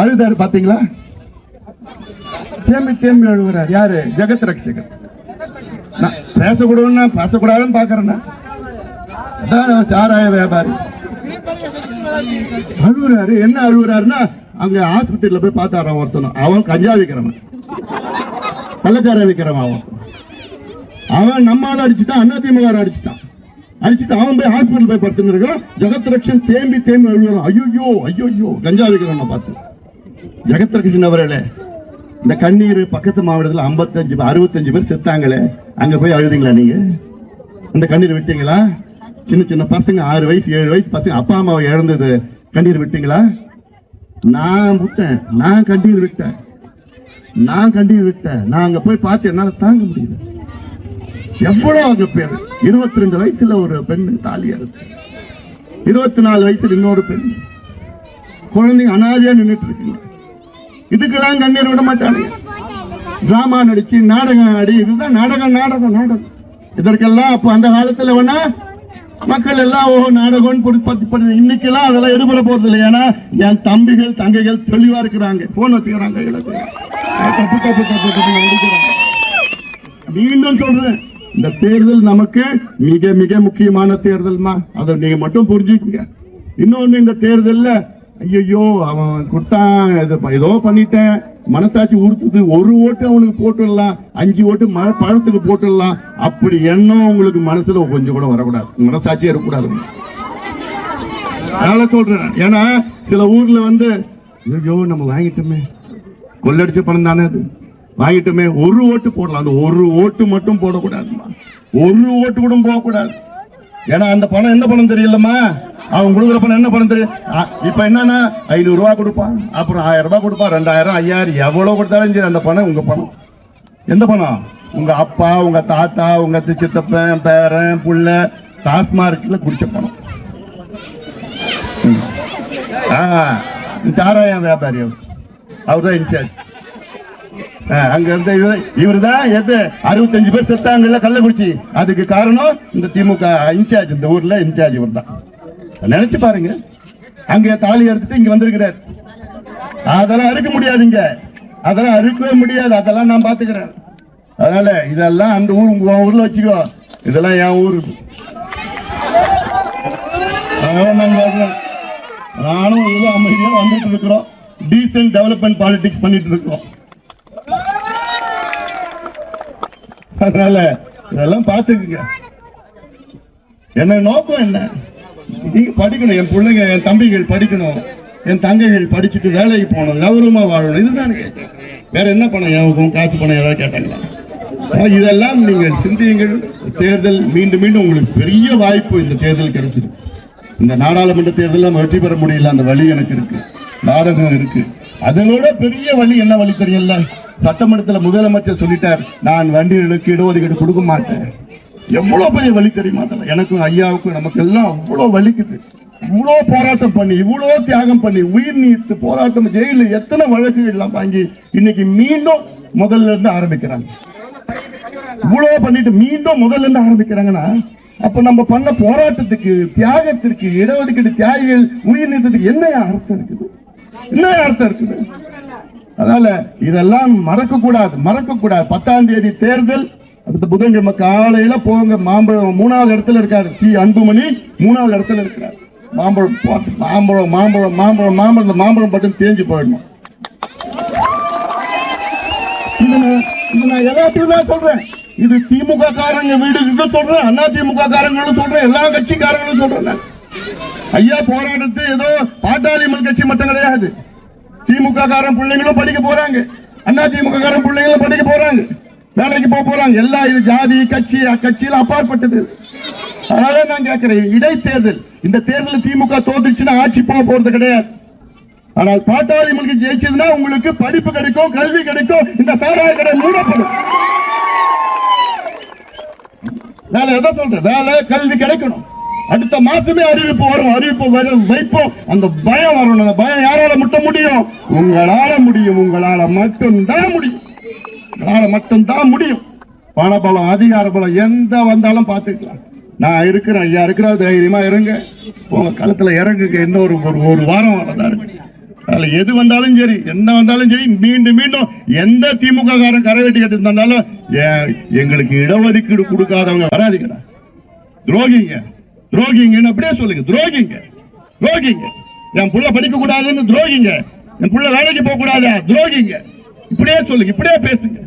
அழுதாரு பாத்தீங்களா? தேம்பி தேம்பி அழுகுறார். யாரு? ஜெகத் ரட்சகர் நான் பேசக்கூடாதுன்னா பேசக்கூடாதுன்னு பாக்குறேன்னா. அதான் சாராய வியாபாரி. அழுகுறாரு. என்ன அழுகுறாருன்னா அங்க ஆஸ்பத்திரியில போய் பார்த்தாராம் ஒருத்தனும் அவன் கஞ்சா விக்கிறவன். கள்ளச்சாரம் விக்கிறவன் அவன். அவன் நம்மால அடிச்சுட்டான் அண்ணா திமுக அடிச்சுட்டான். அடிச்சுட்டு அவன் போய் ஹாஸ்பிட்டல் போய் படுத்துன்னு இருக்கிறான். ஜெகத் ரக்ஷன் தேம்பி தேம்பி அழுகுறான். ஐயோ ஐயோ கஞ்சா விக்கிறவனை பார்த்து. ஜெகத் ரக்ஷன் அவர்களே இந்த கண்ணீர் பக்கத்து மாவட்டத்தில் ஐம்பத்தஞ்சு அறுபத்தஞ்சு பேர் செத்தாங்களே அங்க போய் அழுதுங்களா நீங்க? அந்த கண்ணீர் விட்டீங்களா? சின்ன சின்ன பசங்க ஆறு வயசு ஏழு வயசு பசங்க அப்பா அம்மாவை இழந்தது. கண்ணீர் விட்டீங்களா? நான் விட்டேன். நான் கண்ணீர் விட்டேன். நான் கண்ணீர் விட்டேன். நான் அங்க போய் பார்த்து என்னால தாங்க முடியல. எவ்வளவு அங்க பேர்? இருபத்தி ரெண்டு வயசுல ஒரு பெண் தாலியா இருக்கு இருபத்தி நாலு வயசுல இன்னொரு பெண். குழந்தைங்க அனாதையா நின்றுட்டு இருக்குங்க. இதுக்கெல்லாம் கண்ணீர் விட மாட்டாங்க டிராமா நடிச்சு நாடகம் ஆடி இதுதான் நாடகம் நாடகம் நாடகம். இதற்கெல்லாம் அப்போ அந்த காலத்தில் வேணா மக்கள் எல்லாம் ஓ நாடகம் இன்னைக்கெல்லாம் அதெல்லாம் எடுபட போறது இல்லை ஏன்னா என் தம்பிகள் தங்கைகள் தெளிவா இருக்கிறாங்க. போன் வச்சுக்கிறாங்க தப்பு தப்பு தப்பு தப்பு மீண்டும் சொல்றேன். இந்த தேர்தல் நமக்கு மிக மிக முக்கியமான தேர்தல்மா. அதை நீங்க மட்டும் புரிஞ்சுக்கங்க. இன்னொன்னு இந்த தேர்தலில் ஐயோ அவன் குட்டான் ஏதோ பண்ணிட்டேன். மனசாட்சி உறுத்துது. ஒரு ஓட்டு அவனுக்கு போட்டுடலாம். அஞ்சு ஓட்டு மழை பழத்துக்கு போட்டுடலாம். அப்படி எண்ணம் உங்களுக்கு மனசுல கொஞ்சம் கூட வரக்கூடாது. மனசாட்சியே இருக்கக்கூடாது அதனால சொல்றேன். ஏன்னா சில ஊர்ல வந்து ஐயோ நம்ம வாங்கிட்டோமே. கொள்ளடிச்ச பணம் தானே அது. வாங்கிட்டோமே. ஒரு ஓட்டு போடலாம். அந்த ஒரு ஓட்டு மட்டும் போடக்கூடாதுமா. ஒரு ஓட்டு கூட போகக்கூடாது. ஏன்னா அந்த பணம் என்ன பணம் தெரியலம்மா? அவன் கொடுக்குற பணம் என்ன பணம் தெரியும் இப்ப என்னன்னா ஐநூறு ரூபாய் கொடுப்பான் அப்புறம் ஆயிரம் ரூபாய் கொடுப்பான் ரெண்டாயிரம் ஐயாயிரம் எவ்வளவு கொடுத்தாலும் சரி அந்த பணம் உங்க பணம். எந்த பணம்? உங்க அப்பா உங்க தாத்தா உங்க சித்தப்பன் பேரன் புள்ள டாஸ்மார்க்ல குடிச்ச பணம். ம். ஆ, சாராயம் வியாபாரி அவர்? அவர் தான் இன்சார்ஜ். அங்க இருந்த இவர் தான் எது? அறுபத்தஞ்சு பேர் செத்தாங்கல்ல கள்ளக்குறிச்சி. அதுக்கு காரணம் இந்த திமுக இன்சார்ஜ் இந்த ஊர்ல இன்சார்ஜ் இவர் தான் நினைச்சு பாருங்க. அங்க தாலி எடுத்துட்டு இங்க வந்திருக்கிறார். அதெல்லாம் அறுக்க முடியாதுங்க. அதெல்லாம் அறுக்கவே முடியாது. அதெல்லாம் நான் பாத்துக்கிறேன் அதனால இதெல்லாம் அந்த ஊர் உங்க ஊர்ல வச்சுக்கோ. இதெல்லாம் என் ஊர். நானும் அமைதியா வந்துட்டு இருக்கிறோம். டீசன்ட் டெவலப்மெண்ட் பாலிடிக்ஸ் பண்ணிட்டு இருக்கிறோம். அதனால இதெல்லாம் பார்த்துக்குங்க. என்ன நோக்கம் என்ன? நீங்க படிக்கணும். என் பிள்ளைங்க என் தம்பிகள் படிக்கணும். என் தங்கைகள் படிச்சுட்டு வேலைக்கு போகணும். கௌரவமா வாழணும். இதுதான் கேட்டேன். வேற என்ன பணம் யாவுக்கும் காசு பணம் ஏதாவது கேட்டாங்களா? இதெல்லாம் நீங்கள் சிந்தியுங்கள். தேர்தல் மீண்டும் மீண்டும் உங்களுக்கு பெரிய வாய்ப்பு இந்த தேர்தல் கிடைச்சிருக்கு. இந்த நாடாளுமன்ற தேர்தலில் வெற்றி பெற முடியல. அந்த வழி எனக்கு இருக்கு. நாடகம் இருக்குது அதனோட பெரிய வழி என்ன வழி தெரியல? சட்டமன்றத்தில் முதலமைச்சர் சொல்லிட்டார் நான் வண்டிகளுக்கு இடஒதுக்கீடு கொடுக்க மாட்டேன். எவ்வளவு பெரிய வழி தெரியுமா? எனக்கும் ஐயாவுக்கும் நமக்கு எல்லாம் அவ்வளவு வலிக்குது. இவ்வளோ போராட்டம் பண்ணி இவ்வளோ தியாகம் பண்ணி உயிர் நீத்து போராட்டம் ஜெயிலில் எத்தனை வழக்குகள்லாம் வாங்கி இன்னைக்கு மீண்டும் முதல்ல இருந்து ஆரம்பிக்கிறாங்க. இவ்வளோ பண்ணிட்டு மீண்டும் முதல்ல இருந்து ஆரம்பிக்கிறாங்கன்னா அப்ப நம்ம பண்ண போராட்டத்துக்கு தியாகத்திற்கு இடஒதுக்கீடு தியாகிகள் உயிர் நீத்தத்துக்கு என்ன அர்த்தம் இருக்குது? என்ன அர்த்தம் இருக்குது? அதனால இதெல்லாம் மறக்க கூடாது மறக்க கூடாது பத்தாம் தேதி தேர்தல் அடுத்த புதன்கிழமை காலையில போங்க. மாம்பழம் மூணாவது இடத்துல இருக்காரு சி அன்புமணி மூணாவது இடத்துல இருக்கிறார் மாம்பழம் மாம்பழம் மாம்பழம் மாம்பழம் மாம்பழம் இந்த மாம்பழம் பட்டம் தேஞ்சு போயிடணும். நான் தான் சொல்றேன். இது திமுக காரங்க வீடு கிட்ட சொல்றேன் அண்ணா திமுக காரங்களும் சொல்றேன் எல்லா கட்சிக்காரங்களும் சொல்றேன். ஐயா போராட்டத்து ஏதோ பாட்டாளி மல் கட்சி மட்டும் கிடையாது. திமுக காரன் பிள்ளைங்களும் படிக்க போறாங்க. அண்ணா திமுக காரன் பிள்ளைங்களும் படிக்க போறாங்க. வேலைக்கு போக போறாங்க. எல்லா இது ஜாதி கட்சி அக்கட்சியில் அப்பாற்பட்டது. அதனால நான் கேட்கிறேன் இடைத்தேர்தல். இந்த தேர்தல் திமுக தோத்துச்சுன்னா ஆட்சி போக போறது கிடையாது. ஆனால் பாட்டாளி மல்கி ஜெயிச்சதுன்னா உங்களுக்கு படிப்பு கிடைக்கும் கல்வி கிடைக்கும் இந்த சாராய கடை மூடப்படும். வேலை எதை சொல்றேன் வேலை கல்வி கிடைக்கணும். அடுத்த மாசமே அறிவிப்பு வரும். அறிவிப்பு வரும். வைப்போம். அந்த பயம் வரணும் அந்த பயம் யாரால முட்ட முடியும்? உங்களால முடியும். உங்களால மட்டும்தான் முடியும். உங்களால மட்டும்தான் முடியும். பணபலம் அதிகார பலம் எந்த வந்தாலும் பார்த்துக்கலாம். நான் இருக்கிறேன் ஐயா இருக்கிற தைரியமா இறங்க உங்க களத்துல இறங்குங்க. இன்னொரு ஒரு ஒரு வாரம் வரதா இருக்கு. அதுல எது வந்தாலும் சரி என்ன வந்தாலும் சரி மீண்டும் மீண்டும் எந்த திமுக காரன் கரை வெட்டி கட்டு இருந்தாலும் எங்களுக்கு இடஒதுக்கீடு கொடுக்காதவங்க வராதீங்கடா. துரோகிங்க. துரோகிங்கன்னு அப்படியே சொல்லுங்க. துரோகிங்க. துரோகிங்க. என் புள்ள படிக்க கூடாதுன்னு துரோகிங்க. என் புள்ள வேலைக்கு போக கூடாதா துரோகிங்க. இப்படியே சொல்லுங்க. இப்படியே பேசுங்க.